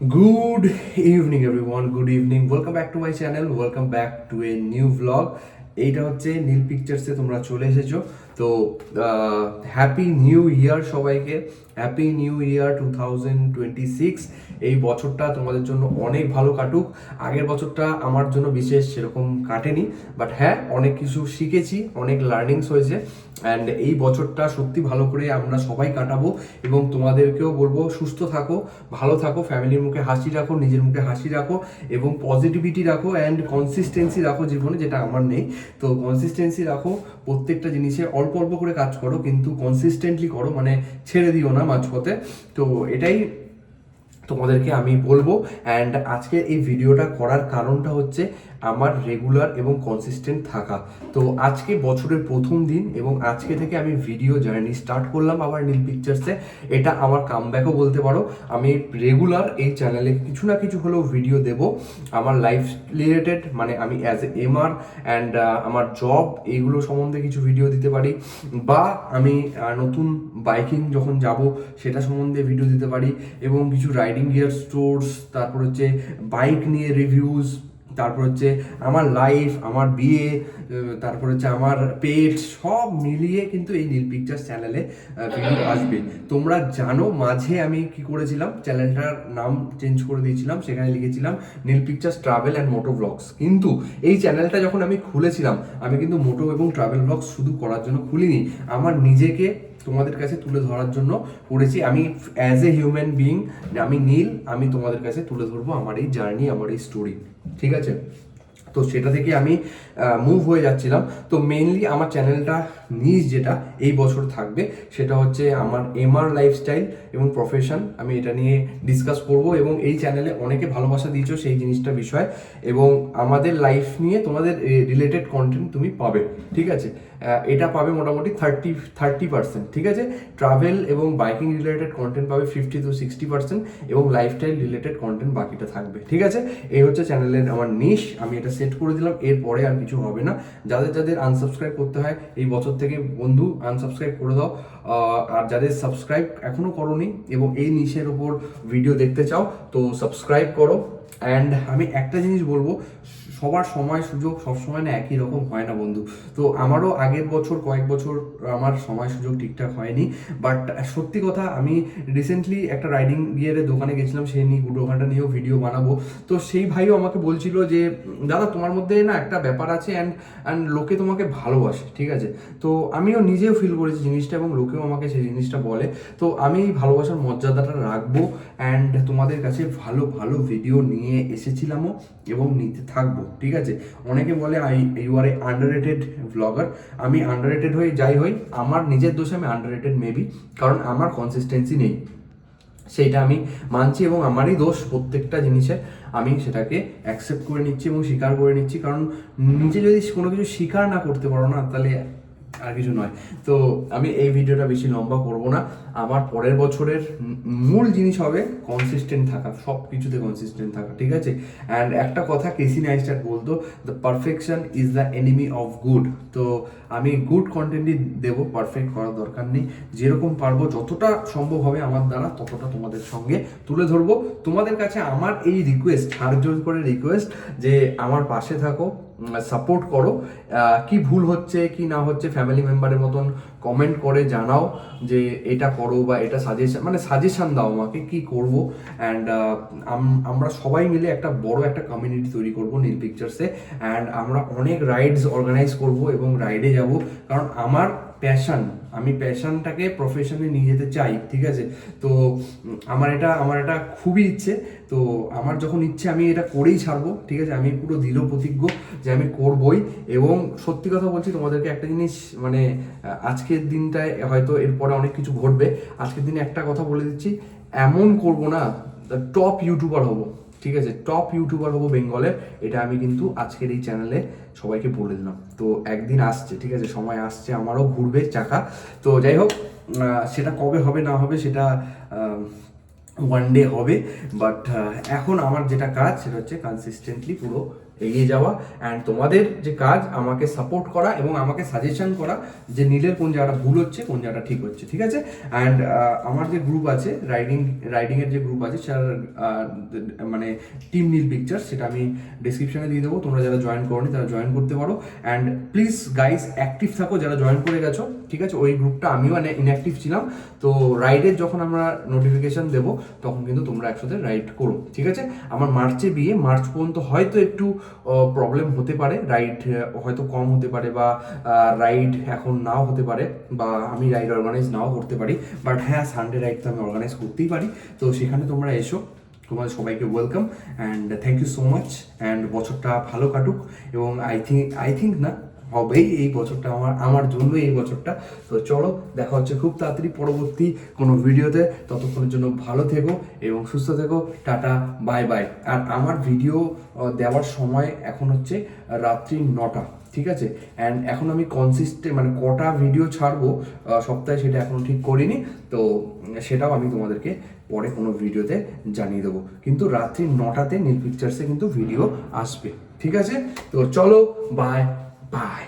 Good evening, everyone. Good evening. Welcome back to my channel. Welcome back to a new vlog. এইটা হচ্ছে নীল পিকচার্সে তোমরা চলে এসেছ তো হ্যাপি নিউ ইয়ার সবাইকে। Happy new year two thousand twenty six এই বছরটা তোমাদের জন্য অনেক ভালো কাটুক। আগের বছরটা আমার জন্য বিশেষ সেরকম কাটেনি। বাট হ্যাঁ অনেক কিছু শিখেছি, অনেক লার্নিংস হয়েছে। অ্যান্ড এই বছরটা সত্যি ভালো করে আমরা সবাই কাটাবো এবং তোমাদেরকেও বলব, সুস্থ থাকো, ভালো থাকো, ফ্যামিলির মুখে হাসি রাখো, নিজের মুখে হাসি রাখো এবং পজিটিভিটি রাখো অ্যান্ড কনসিস্টেন্সি রাখো জীবনে, যেটা আমার নেই। তো কনসিস্টেন্সি রাখো প্রত্যেকটা জিনিসে অল্প অল্প করে কাজ করো, কিন্তু কনসিস্টেন্টলি করো মানে ছেড়ে দিও না মাঝপথে। তো এটাই তোমাদেরকে আমি বলব। অ্যান্ড আজকে এই ভিডিওটা করার কারণটা হচ্ছে আমার রেগুলার এবং কনসিস্টেন্ট থাকা। তো আজকে বছরের প্রথম দিন এবং আজকে থেকে আমি ভিডিও জার্নি স্টার্ট করলাম আবার নীল পিকচার্সে এটা আমার কামব্যাকও বলতে পারো। আমি রেগুলার এই চ্যানেলে কিছু না কিছু হলেও ভিডিও দেব। আমার লাইফ রিলেটেড মানে আমি অ্যাজ এ এমআর অ্যান্ড আমার জব এইগুলো সম্বন্ধে কিছু ভিডিও দিতে পারি। বা আমি নতুন বাইকিং যখন যাব সেটা সম্বন্ধে ভিডিও দিতে পারি। এবং কিছু রাইডিং গিয়ার স্টোর্স তারপর হচ্ছে বাইক নিয়ে রিভিউজ তারপর হচ্ছে আমার লাইফ আমার বিয়ে তারপর হচ্ছে আমার পেট সব মিলিয়ে কিন্তু এই নীল পিকচার্স চ্যানেলে ভিডিও আসবে। তোমরা জানো, মাঝে আমি কি করেছিলাম চ্যানেলটার নাম চেঞ্জ করে দিয়েছিলাম, সেখানে লিখেছিলাম Neel pictures travel and moto vlogs কিন্তু এই চ্যানেলটা যখন আমি খুলেছিলাম, আমি কিন্তু মোটো এবং ট্রাভেল ব্লগস শুধু করার জন্য খুলিনি। আমার নিজেকে তোমাদের কাছে তুলে ধরার জন্য পড়েছি আমি অ্যাজ এ হিউম্যান বিইং আমি নীল, আমি তোমাদের কাছে তুলে ধরবো আমার এই জার্নি আমার এই স্টোরি ঠিক আছে? তো সেটা থেকে আমি মুভ হয়ে যাচ্ছিলাম। তো মেনলি আমার চ্যানেলটা নিজ যেটা এই বছর থাকবে, সেটা হচ্ছে আমার এমআর লাইফস্টাইল এবং প্রফেশন আমি এটা নিয়ে ডিসকাস করব এবং এই চ্যানেলে অনেকে ভালোবাসা দিয়েছ সেই জিনিসটা বিষয় এবং আমাদের লাইফ নিয়ে তোমাদের রিলেটেড কন্টেন্ট তুমি পাবে, ঠিক আছে? এটা পাবে মোটামুটি থার্টি থার্টি পার্সেন্ট ঠিক আছে? ট্রাভেল এবং বাইকিং রিলেটেড কন্টেন্ট পাবে ফিফটি টু সিক্সটি পার্সেন্ট এবং লাইফস্টাইল রিলেটেড কন্টেন্ট বাকিটা থাকবে, ঠিক আছে? এই হচ্ছে চ্যানেলের আমার নিশ আমি এটা সেট করে দিলাম, এরপরে আর কিছু হবে না। যাদের যাদের আনসাবস্ক্রাইব করতে হয়, এই বছর থেকে বন্ধু আনসাবস্ক্রাইব করে দাও আর যাদের সাবস্ক্রাইব এখনও করনি এবং এই নিশের ওপর ভিডিও দেখতে চাও, তো সাবস্ক্রাইব করো। অ্যান্ড আমি একটা জিনিস বলব সবার সময় সুযোগ সবসময় না একই রকম হয় না বন্ধু। তো আমারও আগের বছর, কয়েক বছর আমার সময় সুযোগ ঠিকঠাক হয়নি। বাট সত্যি কথা, আমি রিসেন্টলি একটা রাইডিং গিয়ারের দোকানে গেছিলাম, সেই নিয়ে গুড ওখানটা নিয়েও ভিডিও বানাবো। তো সেই ভাইও আমাকে বলছিল যে, দাদা, তোমার মধ্যে না একটা ব্যাপার আছে অ্যান্ড অ্যান্ড লোকে তোমাকে ভালোবাসে, ঠিক আছে? তো আমিও নিজেও ফিল করেছি জিনিসটা এবং লোকেও আমাকে সেই জিনিসটা বলে। তো আমি এই ভালোবাসার মর্যাদাটা রাখব অ্যান্ড তোমাদের কাছে ভালো ভালো ভিডিও নিয়ে এসেছিলামও এবং নিতে থাকব। ঠিক আছে? অনেকে বলে, I you are a underrated blogger আমি আন্ডার রেটেড হয়ে যাই হই, আমার নিজের দোষে আমি আন্ডার রেটেড মেবি কারণ আমার কনসিস্টেন্সি নেই। সেইটা আমি মানছি এবং আমারই দোষ প্রত্যেকটা জিনিসে। আমি সেটাকে অ্যাকসেপ্ট করে নিচ্ছি এবং স্বীকার করে নিচ্ছি, কারণ নিজে যদি কোনো কিছু স্বীকার না করতে পারো না, তাহলে আর কিছু নয়। তো আমি এই ভিডিওটা বেশি লম্বা করব না। আমার পরের বছরের মূল জিনিস হবে কনসিস্টেন্ট থাকা সব কিছুতে কনসিস্টেন্ট থাকা, ঠিক আছে? অ্যান্ড একটা কথা কেসি নাইস্টার বলতো the perfection is the enemy of good তো আমি গুড কন্টেন্টই দেবো পারফেক্ট করার দরকার নেই। যেরকম পারব, যতটা সম্ভব হবে আমার দ্বারা, ততটা তোমাদের সঙ্গে তুলে ধরবো। তোমাদের কাছে আমার এই রিকোয়েস্ট হার জোর করে রিকোয়েস্ট যে আমার পাশে থাকো সাপোর্ট করো। কি ভুল হচ্ছে, কি না হচ্ছে ফ্যামিলি মেম্বারের মতন কমেন্ট করে জানাও যে এটা করো। বা এটা সাজেশন মানে সাজেশন দাও আমাকে কি করব। অ্যান্ড আমরা সবাই মিলে একটা বড় একটা কমিউনিটি তৈরি করব নীল পিকচার্সে অ্যান্ড আমরা অনেক রাইডস অর্গানাইজ করব এবং রাইডে যাব। কারণ আমার প্যাশন আমি প্যাশনটাকে প্রফেশনে নিয়ে যেতে চাই, ঠিক আছে? তো, আমার এটা আমার এটা খুবই ইচ্ছে। তো, আমার যখন ইচ্ছে, আমি এটা করেই ছাড়বো, ঠিক আছে? আমি পুরো দৃঢ় প্রতিজ্ঞ যে আমি করবই এবং সত্যি কথা বলছি, তোমাদেরকে একটা জিনিস মানে আজকের দিনটায় হয়তো এরপরে অনেক কিছু ঘটবে। আজকের দিনে একটা কথা বলে দিচ্ছি, এমন করব না টপ ইউটিউবার হব। ঠিক আছে? টপ ইউটিউবার হব বেঙ্গলের, এটা আমি কিন্তু আজকের এই চ্যানেলে সবাইকে বলে দিলাম। তো একদিন আসছে, ঠিক আছে? সময় আসছে, আমারও ঘুরবে চাকা। তো যাই হোক সেটা কবে হবে, না হবে, সেটা ওয়ান ডে হবে। বাট এখন আমার যেটা কাজ, সেটা হচ্ছে কনসিস্টেন্টলি পুরো এগিয়ে যাওয়া অ্যান্ড তোমাদের যে কাজ, আমাকে সাপোর্ট করা এবং আমাকে সাজেশন করা যে নীলের কোন জায়গাটা ভুল হচ্ছে, কোন জায়গাটা ঠিক হচ্ছে, ঠিক আছে? অ্যান্ড আমার যে গ্রুপ আছে রাইডিং রাইডিংয়ের যে গ্রুপ আছে, সেটার মানে টিম নীল পিকচার সেটা আমি ডিসক্রিপশনে দিয়ে দেবো। তোমরা যারা জয়েন করনি, তারা জয়েন করতে পারো। অ্যান্ড প্লিজ গাইস অ্যাক্টিভ থাকো যারা জয়েন করে গেছো, ঠিক আছে? ওই গ্রুপটা আমিও মানে ইনঅ্যাক্টিভ ছিলাম। তো রাইডের যখন আমরা নোটিফিকেশন দেবো, তখন কিন্তু তোমরা একসাথে রাইড করো, ঠিক আছে? আমার মার্চে বিয়ে মার্চ পর্যন্ত হয়তো একটু প্রবলেম হতে পারে রাইড হয়তো কম হতে পারে বা রাইড এখন নাও হতে পারে বা আমি রাইড অর্গানাইজ নাও করতে পারি বাট হ্যাঁ সানডে রাইড তো আমি অর্গানাইজ করতেই পারি। তো সেখানে তোমরা এসো, তোমাদের সবাইকে welcome and thank you so much and বছরটা ভালো কাটুক এবং আই থিঙ্ক আই থিঙ্ক না হবেই এই বছরটা আমার আমার জন্য এই বছরটা। তো চলো, দেখা হচ্ছে খুব তাড়াতাড়ি পরবর্তী কোনো ভিডিওতে। ততক্ষণের জন্য ভালো থেকো এবং সুস্থ থেকো। Tata, bye bye. আর আমার ভিডিও দেওয়ার সময় এখন হচ্ছে রাত্রি নটা, ঠিক আছে? অ্যান্ড এখন আমি কনসিস্টেন্ট মানে কটা ভিডিও ছাড়বো সপ্তাহে সেটা এখনও ঠিক করিনি। তো সেটাও আমি তোমাদেরকে পরে কোনো ভিডিওতে জানিয়ে দেবো। কিন্তু রাত্রি নটাতে নীল পিকচার্সে কিন্তু ভিডিও আসবে, ঠিক আছে? তো চলো বাই বাই